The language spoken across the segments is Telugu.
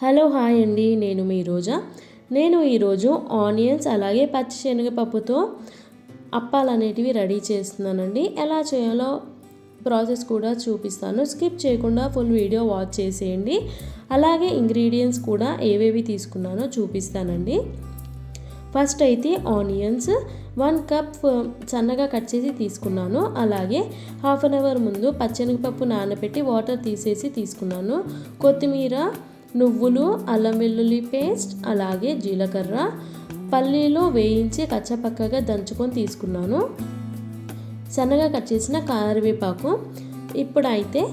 హలో హాయ్ అండి నేను మీ రోజా. నేను ఈరోజు ఆనియన్స్ అలాగే పచ్చి శనగపప్పుతో అప్పాలు అనేటివి రెడీ చేస్తున్నానండి. ఎలా చేయాలో ప్రాసెస్ కూడా చూపిస్తాను. స్కిప్ చేయకుండా ఫుల్ వీడియో వాచ్ చేసేయండి. అలాగే ఇంగ్రీడియంట్స్ కూడా ఏవేవి తీసుకున్నానో చూపిస్తానండి. ఫస్ట్ అయితే ఆనియన్స్ వన్ కప్ సన్నగా కట్ చేసి తీసుకున్నాను. అలాగే హాఫ్ అన్ అవర్ ముందు పచ్చెనగపప్పు నానబెట్టి వాటర్ తీసేసి తీసుకున్నాను. కొత్తిమీర నువ్వులు అల్లం వెల్లుల్లి పేస్ట్ అలాగే జీలకర్ర. పల్లీలో వేయించి కచ్చపక్కగా దంచుకొని తీసుకున్నాను. సన్నగా కట్ చేసిన కరివేపాకు. ఇప్పుడైతే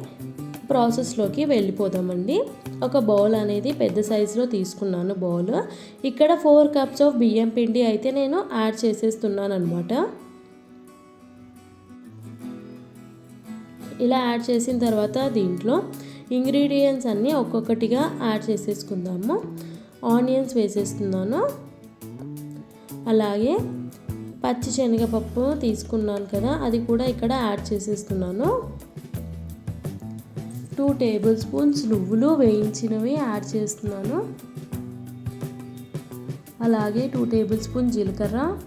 ప్రాసెస్లోకి వెళ్ళిపోదామండి. ఒక బౌల్ అనేది పెద్ద సైజులో తీసుకున్నాను బౌల్. ఇక్కడ ఫోర్ కప్స్ ఆఫ్ బియ్యం పిండి అయితే నేను యాడ్ చేసేస్తున్నాను అనమాట ఇలా యాడ్ చేసిన తర్వాత దీంట్లో ఇంగ్రీడియంట్స్ అన్నీ ఒక్కొక్కటిగా యాడ్ చేసేసుకుందాము. ఆనియన్స్ వేసేస్తున్నాను. అలాగే పచ్చి శనగపప్పు తీసుకున్నాను కదా అది కూడా ఇక్కడ యాడ్ చేసేస్తున్నాను. టూ టేబుల్ స్పూన్స్ నువ్వులు వేయించినవి యాడ్ చేస్తున్నాను. అలాగే టూ టేబుల్ స్పూన్ జీలకర్ర.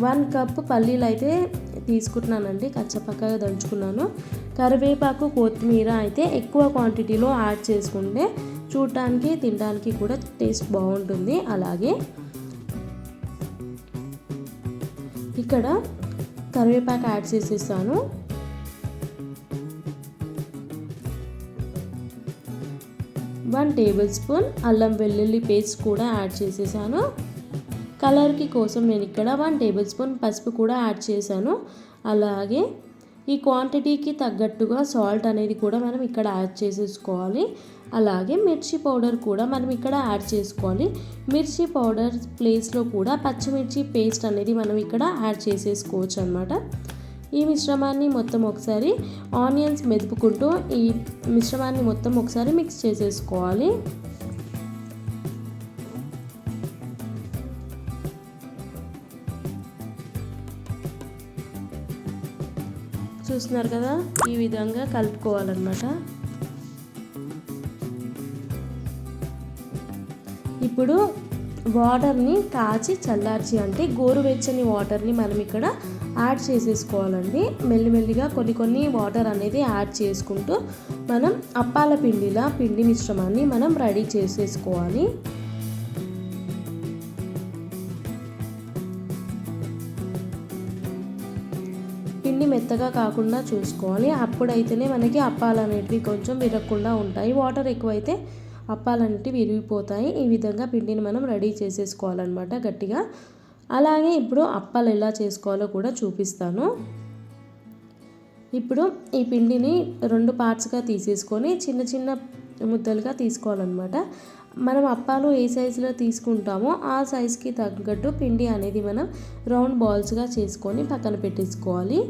వన్ కప్ పల్లీలు అయితే తీసుకుంటున్నానండి. కచ్చపక్కగా దంచుకున్నాను. కరివేపాకు కొత్తిమీర అయితే ఎక్కువ క్వాంటిటీలో యాడ్ చేసుకుంటే చూడటానికి తినడానికి కూడా టేస్ట్ బాగుంటుంది. అలాగే ఇక్కడ కరివేపాకు యాడ్ చేసేసాను. వన్ టేబుల్ స్పూన్ అల్లం వెల్లుల్లి పేస్ట్ కూడా యాడ్ చేసేసాను. కలర్కి కోసం నేను ఇక్కడ వన్ టేబుల్ స్పూన్ పసుపు కూడా యాడ్ చేశాను. అలాగే ఈ క్వాంటిటీకి తగ్గట్టుగా సాల్ట్ అనేది కూడా మనం ఇక్కడ యాడ్ చేసేసుకోవాలి. అలాగే మిర్చి పౌడర్ కూడా మనం ఇక్కడ యాడ్ చేసుకోవాలి. మిర్చి పౌడర్ ప్లేస్లో కూడా పచ్చిమిర్చి పేస్ట్ అనేది మనం ఇక్కడ యాడ్ చేసేసుకోవచ్చు అనమాట ఈ మిశ్రమాన్ని మొత్తం ఒకసారి ఆనియన్స్ మెదుపుకుంటూ ఈ మిశ్రమాన్ని మొత్తం ఒకసారి మిక్స్ చేసేసుకోవాలి. చూస్తున్నారు కదా ఈ విధంగా కలుపుకోవాలన్నమాట. ఇప్పుడు వాటర్ని కాచి చల్లార్చి అంటే గోరువెచ్చని వాటర్ని మనం ఇక్కడ యాడ్ చేసేసుకోవాలండి. మెల్లిమెల్లిగా కొన్ని కొన్ని వాటర్ అనేది యాడ్ చేసుకుంటూ మనం అప్పాల పిండిలా పిండి మిశ్రమాన్ని మనం రెడీ చేసేసుకోవాలి. పిండి మెత్తగా కాకుండా చూసుకోవాలి. అప్పుడైతేనే మనకి అప్పాలు అనేటివి కొంచెం విరగకుండా ఉంటాయి. వాటర్ ఎక్కువైతే అప్పాలు అనేటివి విరిగిపోతాయి. ఈ విధంగా పిండిని మనం రెడీ చేసేసుకోవాలన్నమాట గట్టిగా. అలాగే ఇప్పుడు అప్పాలు ఎలా చేసుకోవాలో కూడా చూపిస్తాను. ఇప్పుడు ఈ పిండిని రెండు పార్ట్స్గా తీసేసుకొని చిన్న చిన్న ముద్దలుగా తీసుకోవాలన్నమాట. మనం అప్పాలు ఏ సైజులో తీసుకుంటామో ఆ సైజుకి తగ్గట్టు పిండి అనేది మనం రౌండ్ బాల్స్గా చేసుకొని పక్కన పెట్టేసుకోవాలి.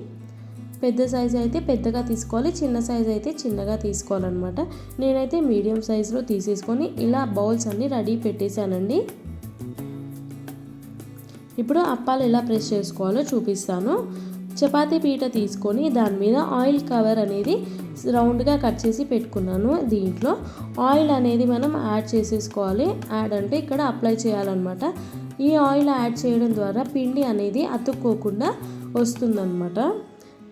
పెద్ద సైజు అయితే పెద్దగా తీసుకోవాలి చిన్న సైజు అయితే చిన్నగా తీసుకోవాలన్నమాట. నేనైతే మీడియం సైజులో తీసేసుకొని ఇలా బౌల్స్ అన్నీ రెడీ పెట్టేశానండి. ఇప్పుడు అప్పాలు ఎలా ప్రెస్ చేసుకోవాలో చూపిస్తాను. చపాతీ పీట తీసుకొని దాని మీద ఆయిల్ కవర్ అనేది రౌండ్గా కట్ చేసి పెట్టుకున్నాను దీంట్లో. ఆయిల్ అనేది మనం యాడ్ చేసేసుకోవాలి. యాడ్ అంటే ఇక్కడ అప్లై చేయాలన్నమాట. ఈ ఆయిల్ యాడ్ చేయడం ద్వారా పిండి అనేది అతుక్కోకుండా వస్తుందన్నమాట.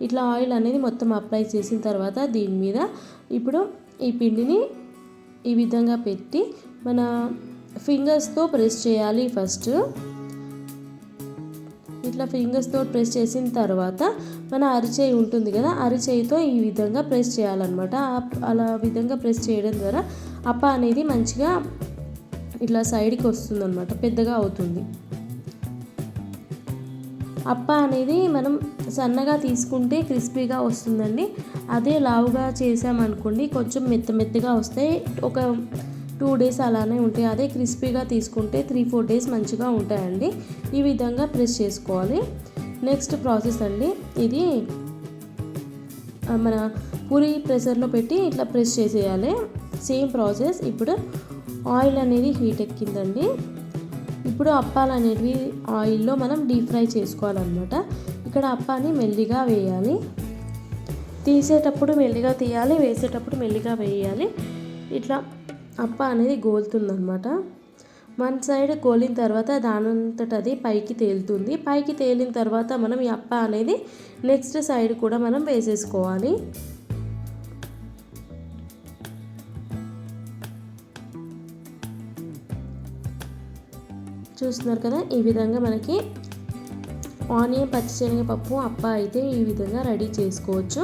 ఇట్లా ఆయిల్ అనేది మొత్తం అప్లై చేసిన తర్వాత దీని మీద ఇప్పుడు ఈ పిండిని ఈ విధంగా పెట్టి మన ఫింగర్స్తో ప్రెస్ చేయాలి ఫస్ట్. ఇట్లా ఫింగర్స్తో ప్రెస్ చేసిన తర్వాత మన అరిచేయి ఉంటుంది కదా అరిచేయితో ఈ విధంగా ప్రెస్ చేయాలన్నమాట. అలా విధంగా ప్రెస్ చేయడం ద్వారా అప్ప అనేది మంచిగా ఇట్లా సైడ్కి వస్తుందన్నమాట పెద్దగా అవుతుంది. అప్ప అనేది మనం సన్నగా తీసుకుంటే క్రిస్పీగా వస్తుందండి. అదే లావుగా చేసామనుకోండి కొంచెం మెత్త మెత్తగా వస్తాయి ఒక టూ డేస్ అలానే ఉంటాయి. అదే క్రిస్పీగా తీసుకుంటే త్రీ ఫోర్ డేస్ మంచిగా ఉంటాయండి. ఈ విధంగా ప్రెస్ చేసుకోవాలి. నెక్స్ట్ ప్రాసెస్ అండి ఇది మన పూరి ప్రెషర్లో పెట్టి ఇట్లా ప్రెస్ చేసేయాలి. సేమ్ ప్రాసెస్ ఇప్పుడు ఆయిల్ అనేది హీట్ ఎక్కిందండి. ఇప్పుడు అప్పాలు అనేటివి ఆయిల్లో మనం డీప్ ఫ్రై చేసుకోవాలన్నమాట. ఇక్కడ అప్పాని మెల్లిగా వేయాలి. తీసేటప్పుడు మెల్లిగా తీయాలి వేసేటప్పుడు మెల్లిగా వేయాలి. ఇట్లా అప్ప అనేది గోలుతుందనమాట వన్ సైడ్ గోలిన తర్వాత దానంతట అది పైకి తేలుతుంది. పైకి తేలిన తర్వాత మనం ఈ అప్ప అనేది నెక్స్ట్ సైడ్ కూడా మనం వేసేసుకోవాలి. చూస్తున్నారు కదా ఈ విధంగా మనకి ఆనియన్ పచ్చిశనగపప్పు అప్ప అయితే ఈ విధంగా రెడీ చేసుకోవచ్చు.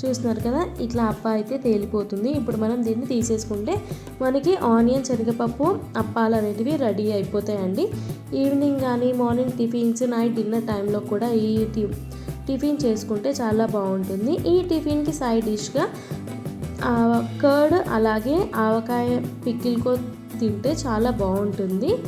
చూస్తున్నారు కదా ఇట్లా అప్ప అయితే తేలిపోతుంది. ఇప్పుడు మనం దీన్ని తీసేసుకుంటే మనకి ఆనియన్ శనగపప్పు అప్పాలు అనేటివి రెడీ అయిపోతాయండి. ఈవినింగ్ కానీ మార్నింగ్ టిఫిన్స్ నైట్ డిన్నర్ టైంలో కూడా ఈ టిఫిన్ చేసుకుంటే చాలా బాగుంటుంది. ఈ టిఫిన్కి సైడ్ డిష్గా కర్డ్ అలాగే ఆవకాయ పిక్కిల్కో తింటే చాలా బాగుంటుంది.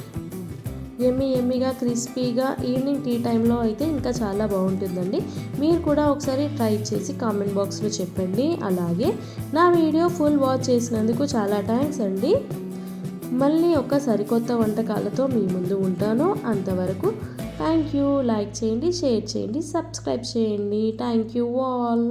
ఎమ్మి ఎమ్మిగా క్రిస్పీగా ఈవినింగ్ టీ టైంలో అయితే ఇంకా చాలా బాగుంటుందండి. మీరు కూడా ఒకసారి ట్రై చేసి కామెంట్ బాక్స్లో చెప్పండి. అలాగే నా వీడియో ఫుల్ వాచ్ చేసినందుకు చాలా థ్యాంక్స్ అండి. మళ్ళీ ఒక సరికొత్త వంటకాలతో మీ ముందు ఉంటాను. అంతవరకు థ్యాంక్ యూ. లైక్ చేయండి షేర్ చేయండి సబ్స్క్రైబ్ చేయండి. Thank you all.